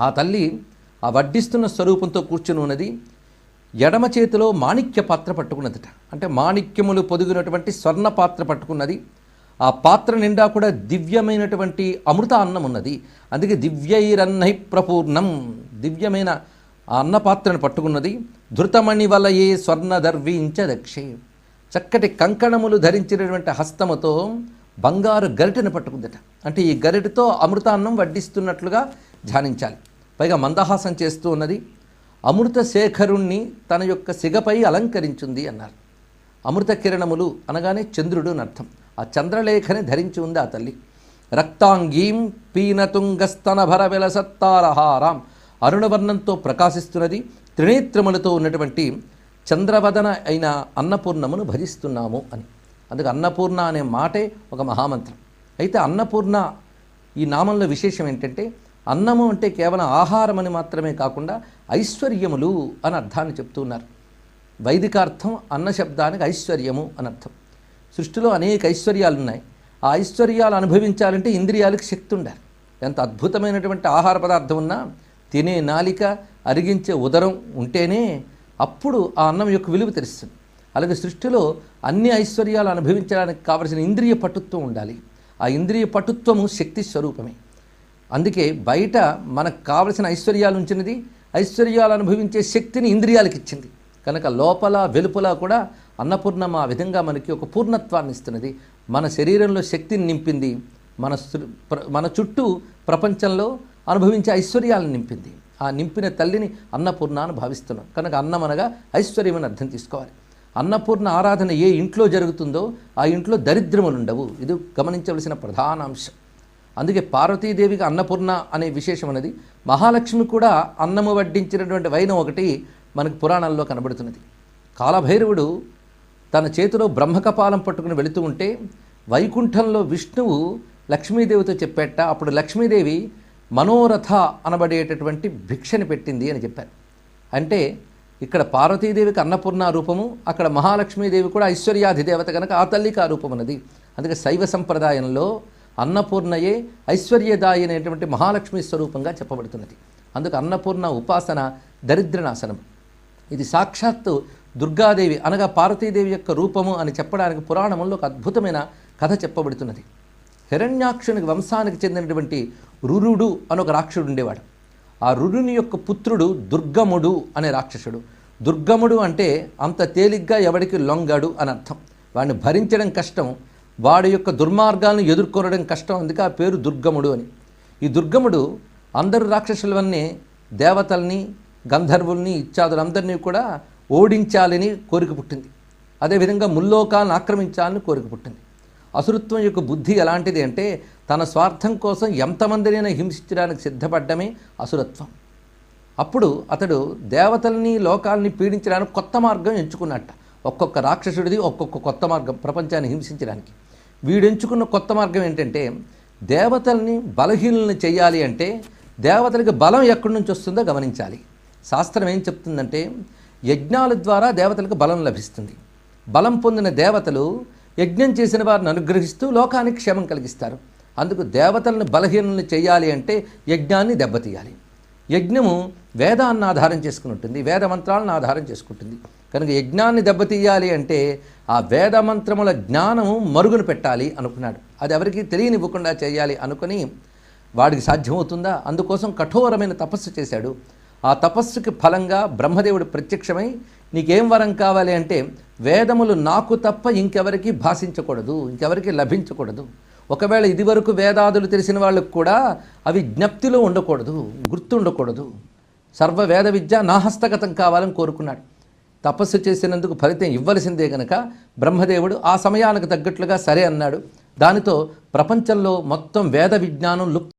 ఆ తల్లి ఆ వడ్డిస్తున్న స్వరూపంతో కూర్చుని ఉన్నది. ఎడమ చేతిలో మాణిక్య పాత్ర పట్టుకున్నదట. అంటే మాణిక్యములు పొదిగినటువంటి స్వర్ణ పాత్ర పట్టుకున్నది. ఆ పాత్ర నిండా కూడా దివ్యమైనటువంటి అమృత అన్నం ఉన్నది. అందుకే దివ్యైరన్నై ప్రపూర్ణం. దివ్యమైన ఆ అన్న పాత్రను పట్టుకున్నది. ధృతమణి వలయే స్వర్ణ దర్వించ దక్షే చక్కటి కంకణములు ధరించినటువంటి హస్తముతో బంగారు గరిటెను పట్టుకుందట. అంటే ఈ గరిటెతో అమృతాన్నం వడ్డిస్తున్నట్లుగా ధ్యానించాలి. పైగా మందహాసం చేస్తూ ఉన్నది. అమృత శేఖరుణ్ణి తన యొక్క సిగపై అలంకరించింది అన్నారు. అమృత కిరణములు అనగానే చంద్రుడు అని అర్థం. ఆ చంద్రలేఖని ధరించి ఉంది ఆ తల్లి. రక్తాంగీం పీనతుంగస్తనభర విలసత్తారహారాం అరుణవర్ణంతో ప్రకాశిస్తున్నది. త్రినేత్రములతో ఉన్నటువంటి చంద్రవదన అయిన అన్నపూర్ణమును భజిస్తున్నాము అని. అందుకు అన్నపూర్ణ అనే మాటే ఒక మహామంత్రం. అయితే అన్నపూర్ణ ఈ నామంలో విశేషం ఏంటంటే అన్నము అంటే కేవలం ఆహారం అని మాత్రమే కాకుండా ఐశ్వర్యములు అని అర్థాన్ని చెప్తున్నారు. వైదికార్థం అన్న శబ్దానికి ఐశ్వర్యము అని అర్థం. సృష్టిలో అనేక ఐశ్వర్యాలు ఉన్నాయి ఆ ఐశ్వర్యాలు అనుభవించాలంటే ఇంద్రియాలకు శక్తి ఉండాలి. ఎంత అద్భుతమైనటువంటి ఆహార పదార్థం ఉన్నా తినే నాలిక అరిగించే ఉదరం ఉంటేనే అప్పుడు ఆ అన్నం యొక్క విలువ తెలుస్తుంది. అలాగే సృష్టిలో అన్ని ఐశ్వర్యాలు అనుభవించడానికి కావలసిన ఇంద్రియ పటుత్వం ఉండాలి. ఆ ఇంద్రియ పటుత్వము శక్తి స్వరూపమే. అందుకే బయట మనకు కావలసిన ఐశ్వర్యాలు ఉంచినది ఐశ్వర్యాలు అనుభవించే శక్తిని ఇంద్రియాలకు ఇచ్చింది. కనుక లోపల వెలుపల కూడా అన్నపూర్ణం ఆ విధంగా మనకి ఒక పూర్ణత్వాన్ని ఇస్తున్నది. మన శరీరంలో శక్తిని నింపింది మన మన చుట్టూ ప్రపంచంలో అనుభవించే ఐశ్వర్యాలను నింపింది. ఆ నింపిన తల్లిని అన్నపూర్ణ అని భావిస్తున్నాం. కనుక అన్నం అనగా ఐశ్వర్యం అని అర్థం తీసుకోవాలి. అన్నపూర్ణ ఆరాధన ఏ ఇంట్లో జరుగుతుందో ఆ ఇంట్లో దరిద్రములు ఉండవు ఇది గమనించవలసిన ప్రధాన అంశం. అందుకే పార్వతీదేవికి అన్నపూర్ణ అనే విశేషం అనేది మహాలక్ష్మి కూడా అన్నము వడ్డించినటువంటి వైనం ఒకటి మనకు పురాణాల్లో కనబడుతున్నది. కాలభైరవుడు తన చేతిలో బ్రహ్మకపాలం పట్టుకుని వెళుతూ ఉంటే వైకుంఠంలో విష్ణువు లక్ష్మీదేవితో చెప్పేట అప్పుడు లక్ష్మీదేవి మనోరథ అనబడేటటువంటి భిక్షని పెట్టింది అని చెప్పారు. అంటే ఇక్కడ పార్వతీదేవికి అన్నపూర్ణ రూపము అక్కడ మహాలక్ష్మీదేవి కూడా ఐశ్వర్యాధి దేవత కనుక ఆ తల్లికి ఆ రూపం ఉన్నది. అందుకే శైవ సంప్రదాయంలో అన్నపూర్ణయే ఐశ్వర్యదాయి అనేటువంటి మహాలక్ష్మి స్వరూపంగా చెప్పబడుతున్నది. అందుకు అన్నపూర్ణ ఉపాసన దరిద్రనాశనం. ఇది సాక్షాత్తు దుర్గాదేవి అనగా పార్వతీదేవి యొక్క రూపము అని చెప్పడానికి పురాణంలో ఒక అద్భుతమైన కథ చెప్పబడుతున్నది. హిరణ్యాక్షునికి వంశానికి చెందినటువంటి రురుడు అని ఒక రాక్షసుడు ఉండేవాడు. ఆ రురుని యొక్క పుత్రుడు దుర్గముడు అనే రాక్షసుడు. దుర్గముడు అంటే అంత తేలిగ్గా ఎవడికి లొంగడు అని అర్థం. వాడిని భరించడం కష్టం. వాడి యొక్క దుర్మార్గాలను ఎదుర్కొనడం కష్టం. అందుకే ఆ పేరు దుర్గముడు అని. ఈ దుర్గముడు అందరు రాక్షసులవన్నీ దేవతల్ని గంధర్వుల్ని ఇత్యాదులందరినీ కూడా ఓడించాలని కోరిక పుట్టింది. అదేవిధంగా ముల్లోకాలను ఆక్రమించాలని కోరిక పుట్టింది. అసురత్వం యొక్క బుద్ధి ఎలాంటిది అంటే తన స్వార్థం కోసం ఎంతమందినైనా హింసించడానికి సిద్ధపడ్డమే అసురత్వం. అప్పుడు అతడు దేవతల్ని లోకాల్ని పీడించడానికి కొత్త మార్గం ఎంచుకున్నట్ట. ఒక్కొక్క రాక్షసుడిది ఒక్కొక్క కొత్త మార్గం ప్రపంచాన్ని హింసించడానికి. వీడెంచుకున్న కొత్త మార్గం ఏంటంటే దేవతల్ని బలహీనుల్ని చేయాలి అంటే దేవతలకి బలం ఎక్కడి నుంచి వస్తుందో గమనించాలి. శాస్త్రం ఏం చెప్తుందంటే యజ్ఞాల ద్వారా దేవతలకు బలం లభిస్తుంది. బలం పొందిన దేవతలు యజ్ఞం చేసిన వారిని అనుగ్రహిస్తూ లోకానికి క్షేమం కలిగిస్తారు. అందుకు దేవతలను బలహీనుల్ని చేయాలి అంటే యజ్ఞాన్ని దెబ్బతీయాలి. యజ్ఞము వేదాన్ని ఆధారం చేసుకుని ఉంటుంది వేద మంత్రాలను ఆధారం చేసుకుంటుంది. కనుక యజ్ఞాన్ని దెబ్బతీయాలి అంటే ఆ వేద మంత్రముల జ్ఞానము మరుగున పెట్టాలి అనుకున్నాడు. అది ఎవరికి తెలియనివ్వకుండా చేయాలి అనుకుని వాడికి సాధ్యమవుతుందా? అందుకోసం కఠోరమైన తపస్సు చేశాడు. ఆ తపస్సుకి ఫలంగా బ్రహ్మదేవుడు ప్రత్యక్షమై నీకేం వరం కావాలి అంటే వేదములు నాకు తప్ప ఇంకెవరికి భాషించకూడదు ఇంకెవరికి లభించకూడదు. ఒకవేళ ఇదివరకు వేదాదులు తెలిసిన వాళ్ళకు కూడా అవి జ్ఞప్తిలో ఉండకూడదు గుర్తుండకూడదు. సర్వ వేద విద్య నాహస్తగతం కావాలని కోరుకున్నాడు. తపస్సు చేసినందుకు ఫలితం ఇవ్వలసిందే గనక బ్రహ్మదేవుడు ఆ సమయానికి తగ్గట్లుగా సరే అన్నాడు. దానితో ప్రపంచంలో మొత్తం వేద విజ్ఞానం లుప్త